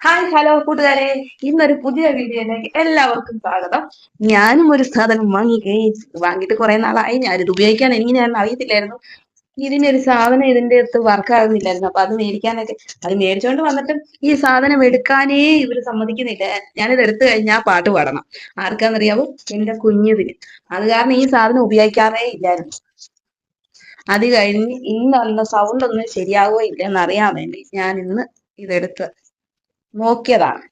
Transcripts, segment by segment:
Hi hello കൂട്ടുകാരെ. ഇന്നൊരു പുതിയ വീഡിയോയിലേക്ക് എല്ലാവർക്കും സ്വാഗതം. ഞാനും ഒരു സാധനം വാങ്ങി വാങ്ങിയിട്ട് കുറെ നാളായി. ഞാനിത് ഉപയോഗിക്കാൻ എനിക്ക് ഞാൻ അറിയത്തില്ലായിരുന്നു. ഇതിനൊരു സാധനം ഇതിന്റെ അടുത്ത് വർക്ക് ആകുന്നില്ലായിരുന്നു അപ്പൊ അത് മേടിക്കാനൊക്കെ അത് മേടിച്ചോണ്ട് വന്നിട്ടും ഈ സാധനം എടുക്കാനേ ഇവർ സമ്മതിക്കുന്നില്ല. ഞാനിത് എടുത്തു കഴിഞ്ഞാൽ പാട്ട് പാടണം. ആർക്കാന്നറിയാവോ? എന്റെ കുഞ്ഞതിന്. അത് കാരണം ഈ സാധനം ഉപയോഗിക്കാറേ ഇല്ലായിരുന്നു. അത് കഴിഞ്ഞ് ഇന്ന് സൗണ്ട് ഒന്നും ശരിയാവോ ഇല്ലെന്ന് അറിയാൻ വേണ്ടി ഞാൻ ഇന്ന് ഇതെടുത്ത് നോക്കിയതാണ്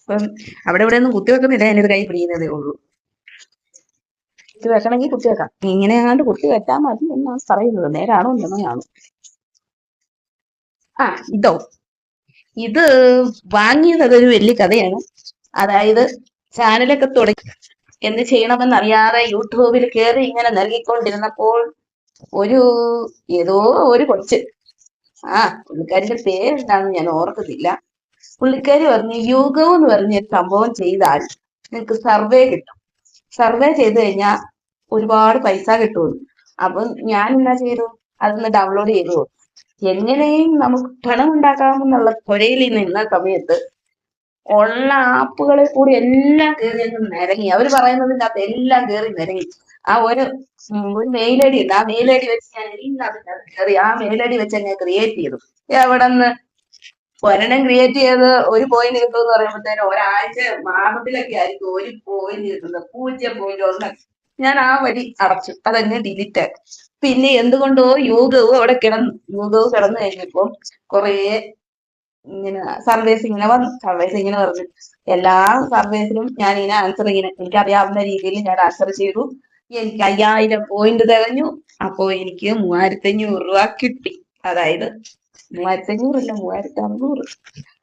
അപ്പം അവിടെ ഇവിടെ ഒന്നും കുത്തിവെക്കുന്നില്ല ഞാനിത് കൈ പിടിക്കുന്നതേ ഉള്ളൂ. കുത്തി വെക്കണമെങ്കിൽ കുത്തി വെക്കാം. ഇങ്ങനെ അങ്ങാണ്ട് കുത്തി വെച്ചാൽ മതി എന്നാണ് പറയുന്നത്. നേരാണോ എന്തെന്നാണ് ആ ഇതോ. ഇത് വാങ്ങിയത് ഒരു വലിയ കഥയാണ്. അതായത് ചാനലൊക്കെ തുടങ്ങി എന്ത് ചെയ്യണമെന്നറിയാതെ യൂട്യൂബിൽ കയറി ഇങ്ങനെ നൽകിക്കൊണ്ടിരുന്നപ്പോൾ ഒരു ഏതോ ഒരു കൊച്ച്. ആ പുള്ളിക്കാരിന്റെ പേരെന്താണെന്ന് ഞാൻ ഓർക്കുന്നില്ല. പുള്ളിക്കാരി പറഞ്ഞു യോഗം എന്ന് പറഞ്ഞ ഒരു സംഭവം ചെയ്താൽ നിങ്ങൾക്ക് സർവേ കിട്ടും. സർവേ ചെയ്ത് കഴിഞ്ഞാൽ ഒരുപാട് പൈസ കിട്ടുമെന്ന്. അപ്പൊ ഞാൻ എന്നാ ചെയ്തു? അതൊന്ന് ഡൗൺലോഡ് ചെയ്തു. എങ്ങനെയും നമുക്ക് പണം ഉണ്ടാക്കാമെന്നുള്ള കൊരയിൽ നിന്ന സമയത്ത് ഉള്ള ആപ്പുകളെ കൂടി എല്ലാം കയറി നിരങ്ങി. അവർ പറയുന്നതിന്റെ അകത്ത് എല്ലാം കയറി നിരങ്ങി. ആ ഒരു ഒരു മെയിൽ ഐ ഡി ഉണ്ട്. ആ മെയിൽ ഐ ഡി വെച്ച് ഞാൻ എല്ലാം കയറി ആ മെയിൽ ഐ ഡി വെച്ച് ഞാൻ ക്രിയേറ്റ് ചെയ്തു. എവിടെ നിന്ന് ഒരെണ്ണം ക്രിയേറ്റ് ചെയ്ത് ഒരു പോയിന്റ് കിട്ടുമെന്ന് പറയുമ്പോഴത്തേനും ഒരാഴ്ച മാസത്തിലൊക്കെ ആയിരിക്കും ഒരു പോയിന്റ് കിട്ടുന്നത്. പൂജ്യം പോയിന്റ് ഒന്ന് ഞാൻ ആ വഴി അടച്ചു. അതങ്ങ് ഡിലീറ്റ് ആക്കി പിന്നെ എന്തുകൊണ്ടോ യോഗവും അവിടെ കിടന്നു യോഗവും കിടന്നു കഴിഞ്ഞപ്പോ കുറേ ഇങ്ങനെ സർവേസ് ഇങ്ങനെ വന്നു. സർവേസ് ഇങ്ങനെ പറഞ്ഞു. എല്ലാ സർവേസിലും ഞാൻ ഇങ്ങനെ ആൻസർ ഇങ്ങനെ എനിക്ക് അറിയാവുന്ന രീതിയിൽ ഞാൻ ആൻസർ ചെയ്തു. എനിക്ക് അയ്യായിരം പോയിന്റ് തികഞ്ഞു. അപ്പോ എനിക്ക് മൂവായിരത്തി അഞ്ഞൂറ് രൂപ കിട്ടി. അതായത് മൂവായിരത്തി അല്ല മൂവായിരത്തി അറുന്നൂറ്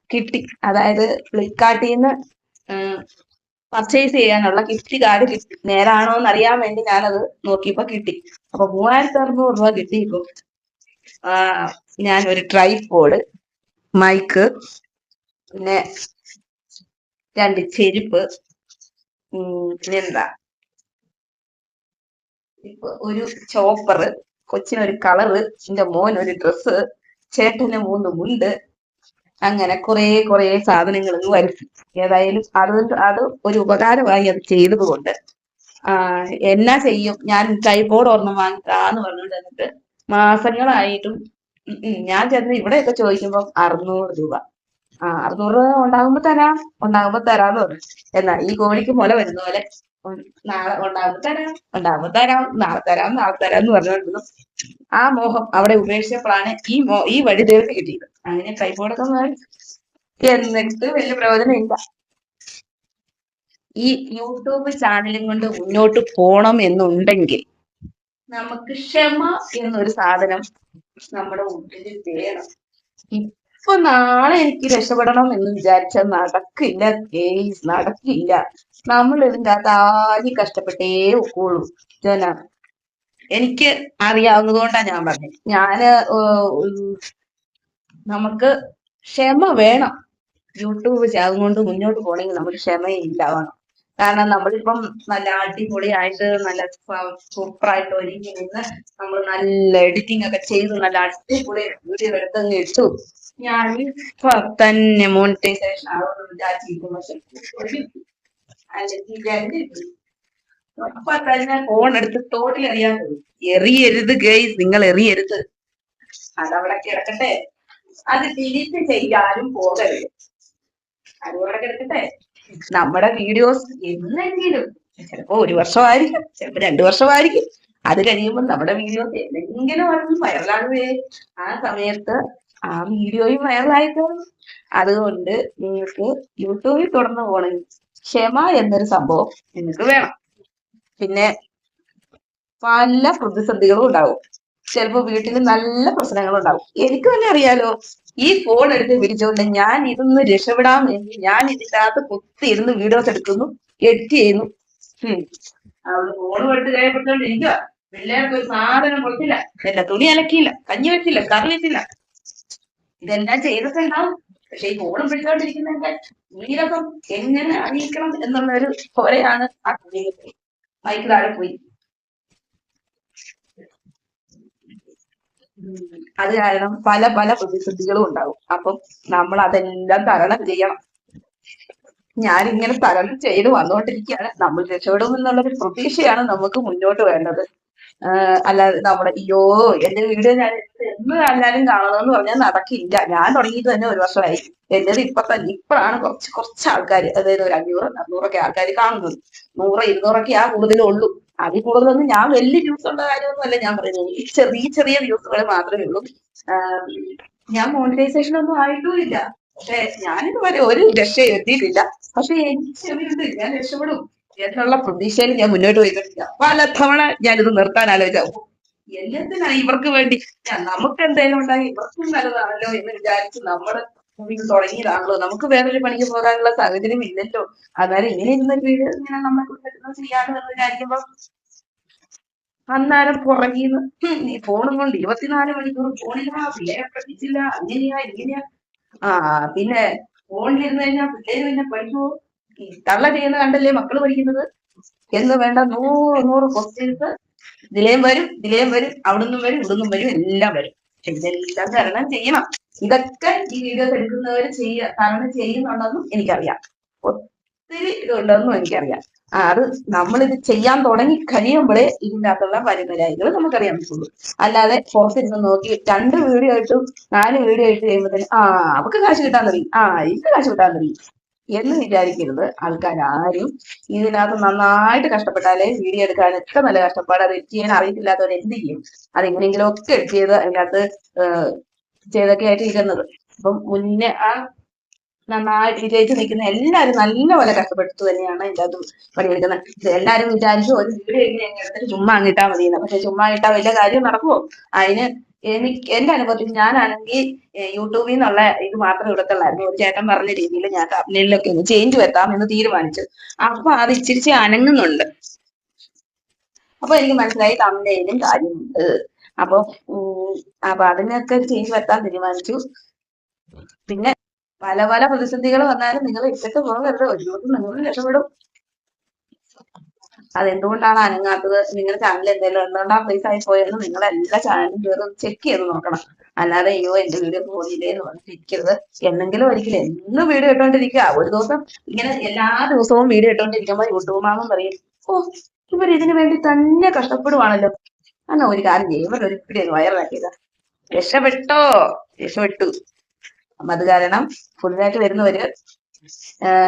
കിട്ടി. അതായത് ഫ്ലിപ്കാർട്ടിൽ നിന്ന് പർച്ചേസ് ചെയ്യാനുള്ള ഗിഫ്റ്റ് കാർഡ് കിട്ടി. നേരാണോ എന്ന് അറിയാൻ വേണ്ടി ഞാനത് നോക്കിയപ്പോ കിട്ടി. അപ്പൊ മൂവായിരത്തി അറുന്നൂറ് രൂപ കിട്ടി ഇപ്പൊ. ഞാൻ ഒരു ട്രൈപോഡ് മൈക്ക് പിന്നെ രണ്ട് ചെരുപ്പ് പിന്നെന്താ ഒരു ചോപ്പറ് കൊച്ചിനൊരു കളറ് എന്റെ മോൻ ഒരു ഡ്രസ്സ് ചേട്ടന് മൂന്ന് മുണ്ട് അങ്ങനെ കുറെ കുറെ സാധനങ്ങൾ വരുത്തി. ഏതായാലും അത് അത് ഒരു ഉപകാരമായി അത് ചെയ്തത് കൊണ്ട് എന്നാ ചെയ്യും? ഞാൻ ട്രൈപോഡ് ഒരെണ്ണം വാങ്ങിക്കാന്ന് പറഞ്ഞുകൊണ്ട് എന്നിട്ട് മാസങ്ങളായിട്ടും ഞാൻ ചെന്ന് ഇവിടെയൊക്കെ ചോദിക്കുമ്പോൾ അറുന്നൂറ് രൂപ. ആ അറുന്നൂറ് രൂപ ഉണ്ടാകുമ്പോ തരാം ഉണ്ടാകുമ്പോ തരാന്ന് പറഞ്ഞു. എന്നാ ഈ കോഴിക്ക് മുല വരുന്ന പോലെ നാളെ ഉണ്ടാവും തരാം. ഉണ്ടാവും തരാം നാളെ തരാം നാളെ തരാം എന്ന് പറഞ്ഞുകൊണ്ടിരുന്നു ആ മോഹം അവിടെ ഉപേക്ഷിച്ചപ്പോഴാണ് ഈ മോ ഈ വഴി തീർത്ത് കിട്ടിയത് അങ്ങനെ കൈപോടൊക്കെ മാറി എന്നിട്ട് വലിയ പ്രയോജനം ഇല്ല. ഈ യൂട്യൂബ് ചാനലും കൊണ്ട് മുന്നോട്ട് പോണം എന്നുണ്ടെങ്കിൽ നമുക്ക് ക്ഷമ എന്നൊരു സാധനം നമ്മുടെ ഉള്ളിൽ വേണം. ഇപ്പൊ നാളെ എനിക്ക് രക്ഷപ്പെടണം എന്ന് വിചാരിച്ച നടക്കില്ല കേസ് നടക്കില്ല. നമ്മൾ ഇതിന്റെ അകത്ത് ആദ്യം കഷ്ടപ്പെട്ടേ ഒക്കുള്ളൂ. ജന എനിക്ക് അറിയാവുന്നത് കൊണ്ടാണ് ഞാൻ പറഞ്ഞത് ഞാൻ നമുക്ക് ക്ഷമ വേണം. യൂട്യൂബ് ചാകും കൊണ്ട് മുന്നോട്ട് പോകണമെങ്കിൽ നമുക്ക് ക്ഷമയില്ലാവണം കാരണം നമ്മളിപ്പം നല്ല അടിപൊളിയായിട്ട് നല്ല സൂപ്പറായിട്ട് ഒരുങ്ങി നിന്ന് നമ്മൾ നല്ല എഡിറ്റിംഗ് ഒക്കെ ചെയ്ത് നല്ല അടിപൊളി വീഡിയോ എടുത്തങ്ങ് ഇട്ടു. ഞാൻ തന്നെ മോണിറ്റൈസേഷൻ ആവുമെന്ന് വിചാരിച്ചിരിക്കുന്നു പക്ഷെ അല്ലെങ്കിൽ അപ്പൊ തന്നെ ഫോൺ എടുത്ത് തോട്ടിൽ എറിയാൻ എറിയരുത് ഗൈസ് നിങ്ങൾ എറിയരുത്. അതവിടെ കിടക്കട്ടെ. അത് ഡിലീറ്റ് ചെയ്യാനും പോകരുത്. അതുകൂടെ കിടക്കട്ടെ. നമ്മുടെ വീഡിയോസ് എന്നെങ്കിലും ചിലപ്പോ ഒരു വർഷമായിരിക്കും ചിലപ്പോ രണ്ടു വർഷമായിരിക്കും. അത് കഴിയുമ്പോൾ നമ്മുടെ വീഡിയോസ് എന്തെങ്കിലും വൈറലാകുകയെ ആ സമയത്ത് ആ വീഡിയോയും വൈറലായിക്കോളും അതുകൊണ്ട് നിങ്ങൾക്ക് യൂട്യൂബിൽ തുടർന്ന് പോകണമെങ്കിൽ ക്ഷമ എന്നൊരു സംഭവം നിങ്ങൾക്ക് വേണം. പിന്നെ പല പ്രതിസന്ധികളും ഉണ്ടാവും. ചിലപ്പോ വീട്ടിൽ നല്ല പ്രശ്നങ്ങളും ഉണ്ടാവും. എനിക്ക് തന്നെ അറിയാലോ ഈ ഫോൺ എടുത്ത് പിടിച്ചുകൊണ്ട് ഞാൻ ഇതൊന്ന് രക്ഷപ്പെടാൻ വേണ്ടി ഞാൻ ഇതിന്റെ അകത്ത് കുത്തി ഇരുന്ന് വീഡിയോസ് എടുക്കുന്നു എഡിറ്റ് ചെയ്യുന്നു. അവൾ ഫോൺ എടുത്ത് കഴിയപ്പെട്ടോണ്ടിരിക്കുക പിള്ളേർക്ക് ഒരു സാധനം കൊടുത്തില്ല. എന്റെ തുണി അലക്കിയില്ല കഞ്ഞി വെച്ചില്ല കറി വെച്ചില്ല. ഇതെല്ലാം ചെയ്തിട്ടുണ്ടാവും പക്ഷെ ഈ ഫോണും പിടിച്ചോണ്ടിരിക്കുന്നതിന്റെ വീരകം എങ്ങനെ അറിയിക്കണം എന്നുള്ള ഒരു പോലെയാണ് ആ കുഞ്ഞിന് മൈക്ക് താഴെ പോയി. അത് കാരണം പല പല പ്രതിസന്ധികളും ഉണ്ടാവും അപ്പം നമ്മൾ അതെല്ലാം തരണം ചെയ്യണം. ഞാനിങ്ങനെ തരണം ചെയ്ത് വന്നുകൊണ്ടിരിക്കുകയാണ് നമ്മൾ രക്ഷപ്പെടും എന്നുള്ളൊരു പ്രതീക്ഷയാണ് നമുക്ക് മുന്നോട്ട് വേണ്ടത്. അല്ലാതെ നമ്മുടെ അയ്യോ എന്റെ വീട് ഞാൻ എന്ന് കാണണം കാണണമെന്ന് പറഞ്ഞാൽ നടക്കില്ല. ഞാൻ തുടങ്ങിയിട്ട് തന്നെ ഒരു വർഷമായി. എന്റേത് ഇപ്പൊ തന്നെ ഇപ്പോഴാണ് കുറച്ച് കുറച്ച് ആൾക്കാർ അതായത് ഒരു അഞ്ഞൂറ് അറുന്നൂറൊക്കെ ആൾക്കാർ കാണുന്നത്. നൂറ് ഇരുന്നൂറൊക്കെ ആ കൂടുതലേ ഉള്ളൂ അതിൽ കൂടുതലൊന്നും ഞാൻ വലിയ വ്യൂസ് ഉള്ള കാര്യമൊന്നുമല്ല ഞാൻ പറയുന്നത്. ഈ ചെറിയ ചെറിയ വ്യൂസുകൾ മാത്രമേ ഉള്ളൂ. ഞാൻ മോണിറ്റൈസേഷൻ ഒന്നും ആയിട്ടും ഇല്ല പക്ഷെ ഞാനിതുവരെ ഒരു രക്ഷ എത്തിയിട്ടില്ല. പക്ഷെ എനിക്ക് ഞാൻ രക്ഷപ്പെടും. എന്നുള്ള പ്രതീക്ഷയിൽ ഞാൻ മുന്നോട്ട് പോയിട്ടില്ല പല തവണ ഞാനിത് നിർത്താൻ ആലോചിച്ചു എല്ലാത്തിനാ ഇവർക്ക് വേണ്ടി. നമുക്ക് എന്തെങ്കിലും ഉണ്ടായി. ഇവർക്കും നല്ലതാണല്ലോ എന്ന് വിചാരിച്ച് നമ്മൾ തുടങ്ങിയതാണല്ലോ. നമുക്ക് വേറൊരു പണിക്ക് പോകാനുള്ള സാഹചര്യം ഇല്ലല്ലോ. അന്നേരം ഇങ്ങനെ ഇരുന്ന വീട് ഇങ്ങനെ നമ്മളെ കൊണ്ട് ചെയ്യാമോ എന്ന് വിചാരിക്കുമ്പോ അന്നേരം പുറകിന്ന് നീ ഫോണും കൊണ്ട് ഇരുപത്തിനാല് മണിക്കൂർ ഫോണില്ല പിള്ളേരെ പഠിച്ചില്ല അങ്ങനെയാ ഇങ്ങനെയാ. ആ പിന്നെ ഫോണിലിരുന്ന് കഴിഞ്ഞാൽ പിള്ളേര് പിന്നെ പഠിക്കുമോ തള്ള ചെയ്യുന്ന കണ്ടല്ലേ മക്കൾ പഠിക്കുന്നത്? എന്ന് വേണ്ട നൂറ് നൂറ് ക്വസ്റ്റ്യൻസ് ഇതിലേം വരും ഇതിലേം വരും അവിടുന്നും വരും ഇവിടുന്നും വരും എല്ലാം വരും. പക്ഷെ ഇതെല്ലാം തരണം ചെയ്യണം. ഇതൊക്കെ ഈ വീഡിയോ എടുക്കുന്നവർ ചെയ്യ തരണം ചെയ്യുന്നുണ്ടെന്നും എനിക്കറിയാം. ഒത്തിരി ഇതുണ്ടെന്നും എനിക്കറിയാം. അത് നമ്മളിത് ചെയ്യാൻ തുടങ്ങി കഴിയുമ്പോഴേ ഇതിന്റെ അകത്തുള്ള വരുന്നരായികൾ നമുക്കറിയാൻ പറ്റുള്ളൂ. അല്ലാതെ പുറത്തിരുന്ന് നോക്കി രണ്ട് വീഡിയോ ആയിട്ടും നാല് വീഡിയോ ആയിട്ട് കഴിയുമ്പോഴത്തേന് ആ അവക്ക് കാശ് കിട്ടാൻ തുടങ്ങി. ആ എനിക്ക് കാശ് കിട്ടാൻ തുടങ്ങി. എന്ന് വിചാരിക്കരുത്. ആൾക്കാർ ആരും ഇതിനകത്ത് നന്നായിട്ട് കഷ്ടപ്പെട്ടാലേ വീഡിയോ എടുക്കാൻ എത്ര നല്ല കഷ്ടപ്പാട് അത് എഡിറ്റ് ചെയ്യാൻ അറിയത്തില്ലാത്തവർ എന്ത് ചെയ്യും? അതെങ്ങനെയെങ്കിലും ഒക്കെ എഡിറ്റ് ചെയ്ത് അതിനകത്ത് ചെയ്തൊക്കെ ആയിട്ട് ഇരുന്നത് അപ്പം മുന്നേ ആ നന്നായിട്ട് വിജയിച്ച് നിൽക്കുന്ന എല്ലാവരും നല്ലപോലെ കഷ്ടപ്പെട്ടു തന്നെയാണ് എന്റെ അത് പണിയെടുക്കുന്നത് എല്ലാവരും വിചാരിച്ചു ഒരു വീഡിയോ ഇങ്ങനെ ചുമ്മാ അങ്ങിട്ടാ മതി പക്ഷെ ചുമ്മാ ഇട്ടാ വലിയ കാര്യം നടക്കുമോ അതിന് എനിക്ക് എന്റെ അനുഭവത്തിൽ ഞാനാണെങ്കിൽ യൂട്യൂബിൽ നിന്നുള്ള ഇത് മാത്രമേ ഇടത്തുള്ളായിരുന്നു ഒരു ചേട്ടൻ പറഞ്ഞ രീതിയിൽ ഞാൻ തമിഴിലൊക്കെ ഒന്ന് ചേഞ്ച് വരുത്താം എന്ന് തീരുമാനിച്ചു. അപ്പൊ അത് ഇച്ചിരിച്ച് അനങ്ങുന്നുണ്ട്. അപ്പൊ എനിക്ക് മനസ്സിലായി തമിഴിലും കാര്യമുണ്ട്. അപ്പൊ അപ്പൊ അതിനൊക്കെ ചേഞ്ച് വരുത്താൻ തീരുമാനിച്ചു. പിന്നെ പല പല പ്രതിസന്ധികൾ വന്നാലും നിങ്ങൾ ഇട്ടിട്ട് പോകരുത്. ഒരു ദിവസം നിങ്ങൾ രക്ഷപ്പെടും. അതെന്തുകൊണ്ടാണ് അനങ്ങാത്തത്? നിങ്ങളുടെ ചാനൽ എന്തെങ്കിലും എന്തുകൊണ്ടാ പ്ലേസ് ആയി പോയെന്ന് നിങ്ങൾ എല്ലാ ചാനലും കയറി ചെക്ക് ചെയ്ത് നോക്കണം. അല്ലാതെ അയ്യോ എന്റെ വീഡിയോ പോയില്ലേ എന്ന് പറഞ്ഞിരിക്കരുത് എന്നെങ്കിലും ഒരിക്കലും എന്നും വീഡിയോ ഇട്ടോണ്ടിരിക്കുക. ഒരു ദിവസം ഇങ്ങനെ എല്ലാ ദിവസവും വീഡിയോ ഇട്ടോണ്ടിരിക്കുമ്പോ യൂട്യൂബ് മാമൻ പറയും ഓ ഇവർ ഇതിനു വേണ്ടി തന്നെ കഷ്ടപ്പെടുവാണല്ലോ. എന്നാ ഒരു കാര്യം ചെയ്യും. ഇവർ ഒരു വീഡിയോ വൈറലാക്കിയത് രക്ഷപ്പെട്ടോ? രക്ഷപ്പെട്ടു. അപ്പൊ അത് കാരണം പുതുതായിട്ട് വരുന്നവര്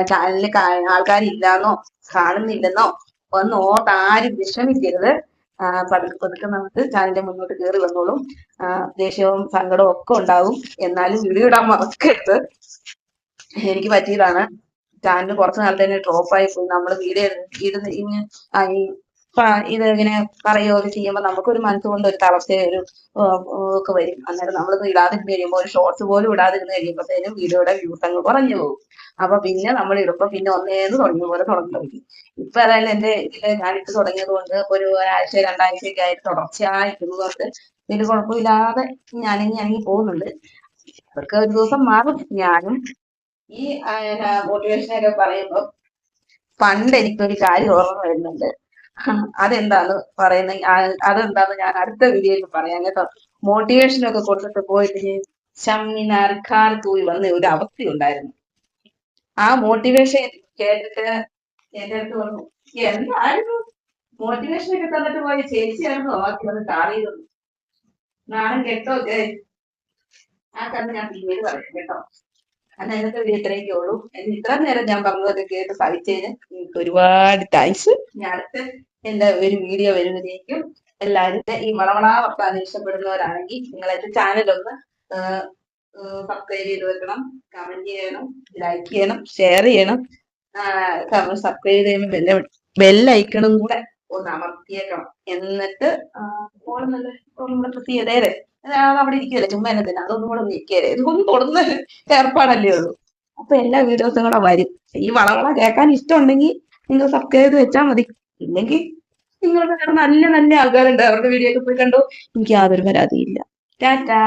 ചാനലിൽ ആൾക്കാരില്ലാന്നോ കാണുന്നില്ലെന്നോ ഒന്ന് ഓർത്ത് ആരും വിഷമിക്കരുത്. പതുക്കെ പതുക്കെ നമുക്ക് ചാനലിന്റെ മുന്നോട്ട് കയറി വന്നോളും. ദേഷ്യവും സങ്കടവും ഒക്കെ ഉണ്ടാവും. എന്നാലും വീഡിയോ മറക്കരുത്. എനിക്ക് പറ്റിയതാണ്. ചാനൽ കുറച്ചു നാൾ തന്നെ ഡ്രോപ്പ് ആയി പോയി. നമ്മൾ വീഡിയോ ഇടുന്ന ഇത് ഇങ്ങനെ പറയുകയൊക്കെ ചെയ്യുമ്പോൾ നമുക്കൊരു മനസ്സുകൊണ്ട് ഒരു തളർച്ച ഒരു ഒക്കെ വരും. അന്നേരം നമ്മളിത് ഇടാതിരുന്ന് കഴിയുമ്പോൾ ഒരു ഷോർട്സ് പോലും ഇടാതിരുന്ന് കഴിയുമ്പോഴത്തേനും വീഡിയോയുടെ വ്യൂസ് അങ്ങ് കുറഞ്ഞു പോകും. അപ്പൊ പിന്നെ നമ്മൾ ഇടുമ്പോ പിന്നെ ഒന്നേന്ന് തുടങ്ങിയ പോലെ തുടങ്ങി ഇപ്പൊ അതായത് എന്റെ ഇതിൽ ഞാൻ ഇട്ട് തുടങ്ങിയത് കൊണ്ട് ഒരു ഒരാഴ്ച രണ്ടാഴ്ചയൊക്കെ ആയിട്ട് തുടർച്ചയായിട്ട് കൊണ്ട് വലിയ കുഴപ്പമില്ലാതെ ഞാനിങ്ങനെ ഞാനിങ്ങനെ പോകുന്നുണ്ട്. അവർക്ക് ഒരു ദിവസം മാറും. ഞാനും ഈ മോട്ടിവേഷൻ ഒക്കെ പറയുമ്പോ പണ്ട് എനിക്കൊരു കാര്യം ഓർമ്മ വരുന്നുണ്ട്. അതെന്താന്ന് പറയുന്ന അതെന്താന്ന് ഞാൻ അടുത്ത വീഡിയോയിൽ പറയാം കേട്ടോ. മോട്ടിവേഷൻ ഒക്കെ കൊടുത്തിട്ട് പോയിട്ട് ചമ്മിനാർക്കാർ തൂയി വന്ന ഒരു അവസ്ഥയുണ്ടായിരുന്നു. ആ മോട്ടിവേഷൻ കേട്ടിട്ട് എന്റെ അടുത്ത് പറഞ്ഞു എന്തായിരുന്നു? മോട്ടിവേഷൻ ഒക്കെ തന്നിട്ട് പോയ ചേച്ചിയായിരുന്നു ബാക്കി വന്ന് കാറിയത് നാളെ കേട്ടോ. ആ കണ്ണ് ഞാൻ പിന്നീട് പറയാം കേട്ടോ. അന്ന് ഇന്നത്തെ വീഡിയോ ഇത്രയൊക്കെ ഉള്ളൂ. ഇത്ര നേരം ഞാൻ പറഞ്ഞതൊക്കെ കേട്ട് സഹിച്ചതിന് ഒരുപാട് താങ്ക്സ് ഞാൻ എന്റെ ഒരു വീഡിയോ വരുന്നതിലേക്കും എല്ലാവരും ഈ മണമണാ വർത്താനം ഇഷ്ടപ്പെടുന്നവരാണെങ്കിൽ ചാനൽ ഒന്ന് സബ്സ്ക്രൈബ് ചെയ്ത് വെക്കണം. കമന്റ് ചെയ്യണം ലൈക്ക് ചെയ്യണം ഷെയർ ചെയ്യണം. സബ്സ്ക്രൈബ് ചെയ്യുമ്പോൾ ബെല്ല ബെല്ലൈക്കണം കൂടെ ഒന്ന് അമർത്തിയേക്കണം എന്നിട്ട് അത് അവിടെ ഇരിക്കുകയല്ലേ ചുമ്മാ എന്നെ തന്നെ. അതൊന്നും കൂടെ ഒന്ന് ഇതൊന്നും തൊടുന്ന ഏർപ്പാടല്ലേ ഉള്ളൂ. അപ്പൊ എല്ലാ വീഡിയോസും കൂടെ വരും. ഈ വളവള കേൾക്കാൻ ഇഷ്ടമുണ്ടെങ്കിൽ നിങ്ങൾ സബ്സ്ക്രൈബ് ചെയ്ത് വെച്ചാൽ മതി. ഇല്ലെങ്കിൽ നിങ്ങളുടെ നല്ല നല്ല ആൾക്കാരുണ്ട്. അവരുടെ വീഡിയോ ഒക്കെ പോയി കണ്ടു. എനിക്ക് യാതൊരു പരാതിയില്ല ടാറ്റാ.